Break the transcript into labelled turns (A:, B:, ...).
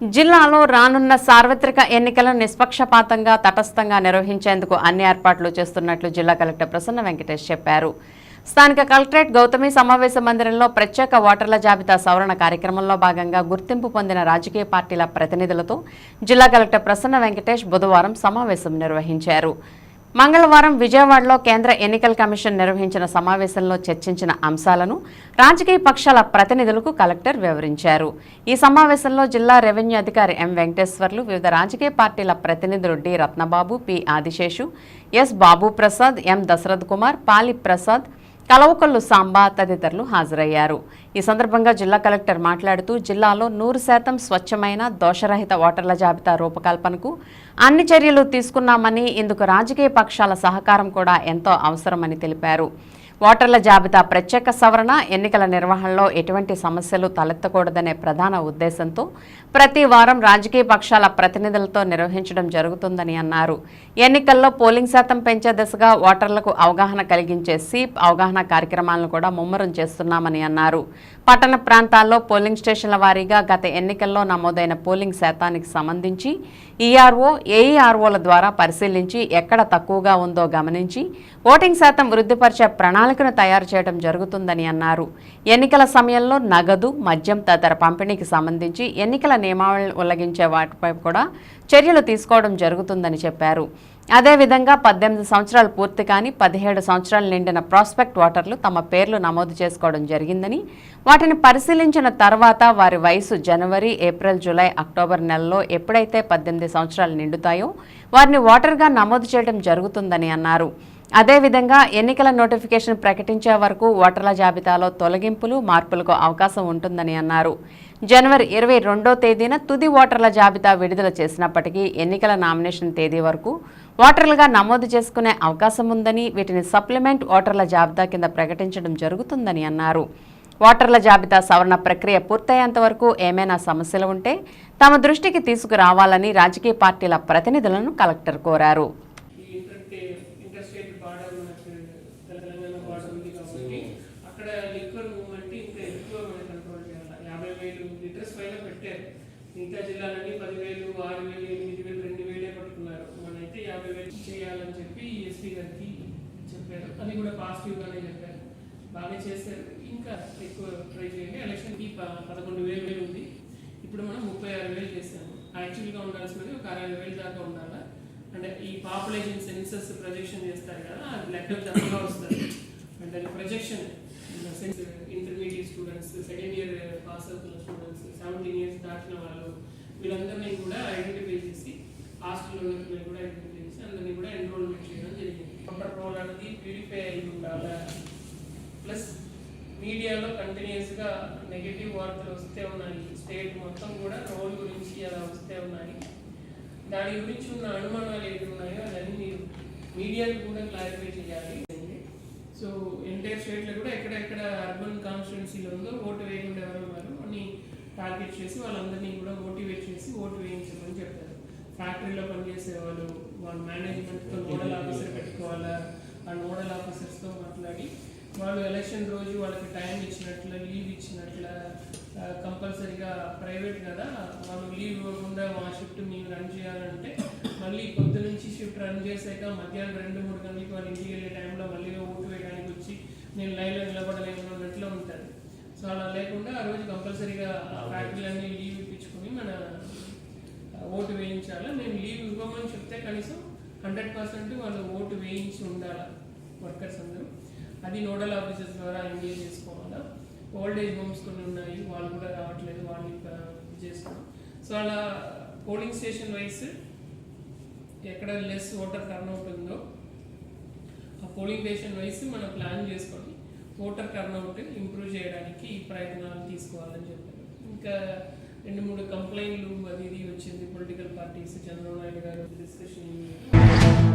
A: జిల్లాలో రానున్న సార్వత్రిక ఎన్నికలను నిష్పక్షపాతంగా తటస్థంగా నిర్వహించేందుకు అన్ని ఏర్పాట్లు చేస్తున్నట్లు జిల్లా కలెక్టర్ ప్రసన్న వెంకటేష్ చెప్పారు. స్థానిక కలెక్టరేట్ గౌతమి సమావేశ మందిరంలో ప్రత్యేక ఓటర్ల జాబితా సవరణ కార్యక్రమంలో భాగంగా గుర్తింపు పొందిన రాజకీయ పార్టీల ప్రతినిధులతో జిల్లా కలెక్టర్ ప్రసన్న వెంకటేష్ బుధవారం సమావేశం నిర్వహించారు. మంగళవారం విజయవాడలో కేంద్ర ఎన్నికల కమిషన్ నిర్వహించిన సమావేశంలో చర్చించిన అంశాలను రాజకీయ పక్షాల ప్రతినిధులకు కలెక్టర్ వివరించారు. ఈ సమావేశంలో జిల్లా రెవెన్యూ అధికారి ఎం వెంకటేశ్వర్లు వివిధ రాజకీయ పార్టీల ప్రతినిధులు D Ratnababu P Adiseshu S Babu Prasad M Dasarath Kumar Pali Prasad Kalavakollu Samba తదితరులు హాజరయ్యారు. ఈ సందర్భంగా జిల్లా కలెక్టర్ మాట్లాడుతూ జిల్లాలో నూరు శాతం స్వచ్ఛమైన దోషరహిత ఓటర్ల జాబితా రూపకల్పనకు అన్ని చర్యలు తీసుకున్నామని ఇందుకు రాజకీయ పక్షాల సహకారం కూడా ఎంతో అవసరమని తెలిపారు. ఓటర్ల జాబితా ప్రత్యేక సవరణ. ఎన్నికల నిర్వహణలో ఎటువంటి సమస్యలు తలెత్తకూడదనే ప్రధాన ఉద్దేశంతో ప్రతి వారం రాజకీయ పక్షాల ప్రతినిధులతో నిర్వహించడం జరుగుతుందని అన్నారు. ఎన్నికల్లో పోలింగ్ శాతం పెంచే దిశగా ఓటర్లకు అవగాహన కలిగించే సీప్ అవగాహన కార్యక్రమాలను కూడా ముమ్మరం చేస్తున్నామని అన్నారు. పట్టణ ప్రాంతాల్లో పోలింగ్ స్టేషన్ల వారీగా గత ఎన్నికల్లో నమోదైన పోలింగ్ శాతానికి సంబంధించి ఈఆర్ఓ ఏఈఆర్ఓల ద్వారా పరిశీలించి ఎక్కడ తక్కువగా ఉందో గమనించి ఓటింగ్ శాతం వృద్ధిపరిచే ప్రణాళికను తయారు చేయడం జరుగుతుందని అన్నారు. ఎన్నికల సమయంలో నగదు మద్యం తదితర పంపిణీకి సంబంధించి ఎన్నికల నియమావళిని ఉల్లంఘించే వాటిపై కూడా చర్యలు తీసుకోవడం జరుగుతుందని చెప్పారు. అదేవిధంగా పద్దెనిమిది సంవత్సరాలు పూర్తి కాని పదిహేడు సంవత్సరాలు నిండిన ప్రాస్పెక్ట్ ఓటర్లు తమ పేర్లు నమోదు చేసుకోవడం జరిగిందని వాటిని పరిశీలించిన తర్వాత వారి వయసు జనవరి ఏప్రిల్ జూలై అక్టోబర్ నెలలో ఎప్పుడైతే పద్దెనిమిది సంవత్సరాలు నిండుతాయో వారిని ఓటర్గా నమోదు చేయడం జరుగుతుందని అన్నారు. అదేవిధంగా ఎన్నికల నోటిఫికేషన్ ప్రకటించే వరకు ఓటర్ల జాబితాలో తొలగింపులు మార్పులకు అవకాశం ఉంటుందని అన్నారు. జనవరి ఇరవై రెండో తేదీన తుది ఓటర్ల జాబితా విడుదల చేసినప్పటికీ ఎన్నికల నామినేషన్ తేదీ వరకు ఓటర్లుగా నమోదు చేసుకునే అవకాశం ఉందని వీటిని సప్లిమెంట్ ఓటర్ల జాబితా కింద ప్రకటించడం జరుగుతుందని అన్నారు. ఓటర్ల జాబితా సవరణ ప్రక్రియ పూర్తయ్యేంత వరకు ఏమైనా సమస్యలు ఉంటే తమ దృష్టికి తీసుకురావాలని రాజకీయ పార్టీల ప్రతినిధులను కలెక్టర్ కోరారు.
B: మిగతా జిల్లాలన్నీ పదివేలు ఆరు వేలు ఎనిమిది వేలు రెండు వేలే పట్టుకున్నారు. మనైతే యాభై వేలు చేయాలని చెప్పి ఎస్పీ గారికి చెప్పారు. అది కూడా పాజిటివ్గానే చెప్పారు. బాగా చేశారు. ఇంకా ఎక్కువ ట్రై చేయండి. ఎలక్షన్కి పదకొండు వేలు వేలు ఉంది. ఇప్పుడు మనం ముప్పై ఆరు వేలు చేసాము యాక్చువల్గా ఉండాల్సినది ఒక అరవై వేలు దాకా ఉండాలా? అంటే ఈ పాపులేషన్ సెన్సస్ ప్రొజెక్షన్ చేస్తారు కదా అది లెక్క తక్కువగా వస్తుంది. అంటే projection sense students second year pass అవుతున్న స్టూడెంట్స్ సెవెంటీన్ ఇయర్స్ దాటిన వాళ్ళు వీళ్ళందరినీ కూడా ఐడెంటిఫై చేసి హాస్టల్లో కూడా ఐడెంటిఫై చేసి అందరినీ కూడా ఎన్రోల్మెంట్ చేయడం జరిగింది. కంప్యూటర్ రోల్ అనేది ప్యూరిఫై అయి ఉండాలి ప్లస్ మీడియాలో కంటిన్యూస్గా నెగిటివ్ వార్తలు వస్తే ఉన్నాయి. స్టేట్ మొత్తం కూడా రోల్ గురించి అలా వస్తే ఉన్నాయి. దాని గురించి ఉన్న అనుమానాలు ఏవి ఉన్నాయో అవన్నీ మీరు మీడియాకి కూడా క్లారిఫై చేయాలి. సో ఎంటైర్ స్టేట్లో కూడా ఎక్కడెక్కడ అర్బన్ కాన్స్టిట్యున్సీలో ఉందో ఓటు వేయకుండా ఎవరు వారు. అని టార్గెట్ చేసి వాళ్ళందరినీ కూడా మోటివేట్ చేసి ఓటు వేయించమని చెప్పారు. ఫ్యాక్టరీలో పనిచేసే వాళ్ళు వాళ్ళ మేనేజ్మెంట్తో నోడల్ ఆఫీసర్ పెట్టుకోవాలా ఆ నోడల్ ఆఫీసర్స్తో మాట్లాడి వాళ్ళు ఎలక్షన్ రోజు వాళ్ళకి టైం ఇచ్చినట్ల లీవ్ ఇచ్చినట్ల కంపల్సరీగా ప్రైవేట్ కదా వాళ్ళు లీవ్ ఇవ్వకుండా మా షిఫ్ట్ మేము రన్ చేయాలంటే మళ్ళీ పొద్దు నుంచి షిఫ్ట్ రన్ చేసాక మధ్యాహ్నం రెండు మూడు గంటలకు వాళ్ళు ఇంటికి వెళ్ళే టైం లేకుండా ఆ రోజు కంపల్సరీగా ఫ్యాక్టరీలన్నీ లీవ్ ఇప్పించుకొని మన ఓటు వేయించాలి? మేము లీవ్ ఇవ్వమని చెప్తే కనీసం హండ్రెడ్ పర్సెంట్ వాళ్ళు ఓటు వేయించి ఉండాలి వర్కర్స్ అందరూ? అది నోడల్ ఆఫీసర్స్ ద్వారా ఎంగేజ్ చేసుకోవాలా? ఓల్డ్ ఏజ్ హోమ్స్ కొన్ని ఉన్నాయి వాళ్ళు కూడా రావట్లేదు వాళ్ళు చేసుకోవడం సో అలా పోలింగ్ స్టేషన్ వైస్ ఎక్కడ లెస్ ఓటర్ టర్న్అవుట్ ఉందో ఆ పోలింగ్ స్టేషన్ వైస్ మనం ప్లాన్ చేసుకొని ఓటర్ టర్న్అవుట్ ఇంప్రూవ్ చేయడానికి ఈ ప్రయత్నాలు తీసుకోవాలని చెప్పారు. ఇంకా రెండు మూడు కంప్లైంట్లు అది ఇది వచ్చింది పొలిటికల్ పార్టీస్ చంద్రబాబు నాయుడు గారు డిస్కషన్